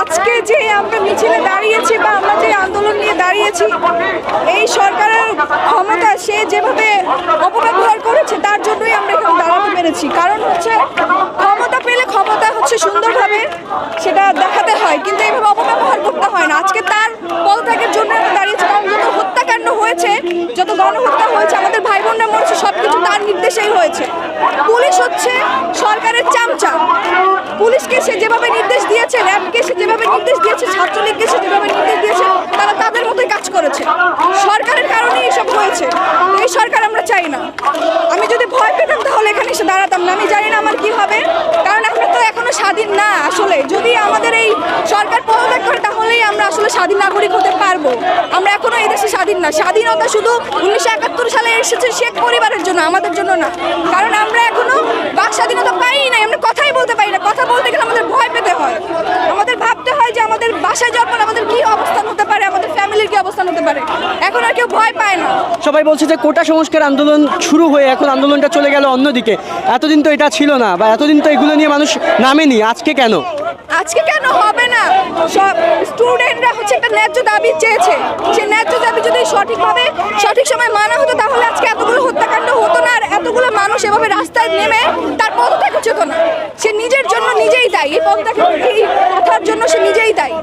আজকে যে আমরা মিছিলে দাঁড়িয়েছি বা আমরা যে আন্দোলন নিয়ে দাঁড়িয়েছি, এই সরকারের ক্ষমতা সে যেভাবে অপব্যবহার করেছে, তার জন্যই আমরা এখানে দাঁড়াতে পেরেছি। কারণ হচ্ছে, ক্ষমতা পেলে ক্ষমতা হচ্ছে সুন্দরভাবে, সেটা দেখাতে হয়, কিন্তু এইভাবে অপব্যবহার করতে হয় না। আজকে তার পদত্যাগের জন্য আমরা দাঁড়িয়েছি, কারণ যত হত্যাকাণ্ড হয়েছে, যত গণহত্যা হয়েছে, আমাদের ভাই বোনরা মরেছে সব কিছু তার নির্দেশেই হয়েছে। পুলিশ হচ্ছে সরকারের সে যেভাবে নির্দেশ দিয়েছে র্যাবকে সে যেভাবে নির্দেশ দিয়েছে, ছাত্রলীগকে সে যেভাবে নির্দেশ দিয়েছে, তারা তাদের মতোই কাজ করেছে। সরকারের কারণেই এসব হয়েছে। এই সরকার আমরা চাই না। আমি যদি ভয় পেতাম তাহলে এখানে এসে দাঁড়াতাম না। আমি জানি না আমার কি হবে। কারণ আমরা তো এখনও স্বাধীন না আসলে। যদি আমাদের এই সরকার পদত্যাগ করে, তাহলেই আমরা আসলে স্বাধীন নাগরিক হতে পারব। আমরা এখনও এই দেশে স্বাধীন না। স্বাধীনতা শুধু উনিশশো একাত্তর সালে এসেছে শেখ পরিবারের জন্য, আমাদের জন্য না। কারণ আমরা এখনও বাক স্বাধীনতা পাই নাই আমরা কথাই বলতে পারি না কথা বলতে গেলে আমাদের ভয় পেতে হয় আমাদের ভাবতে হয় যে আমাদের বাসায় যাওয়ার পর আমাদের কি অবস্থান হতে পারে আমাদের ফ্যামিলির কি অবস্থান হতে পারে। এখন আর কেউ ভয় পায় না। সবাই বলছে যে কোটা সংস্কার আন্দোলন শুরু হয়ে এখন আন্দোলনটা চলে গেল অন্যদিকে। এতদিন তো এটা ছিল না বা এতদিন তো এগুলো নিয়ে মানুষ নামেনি আজকে কেন? আজকে কেন হবে না? সব স্টুডেন্টরা হচ্ছে একটা ন্যায্য দাবি চেয়েছে। সেই ন্যায্য দাবি যদি সঠিকভাবে সঠিক সময় মানা হতো তাহলে আজকে এতগুলো হত্যাকাণ্ড হতো না আর এতগুলো মানুষ এভাবে রাস্তায় নেমে তার পদত্যাগ হতো না। সে নিজের জন্য নিজেই দায়ী এই পদত্যাগের এই কথার জন্য সে নিজেই দায়ী?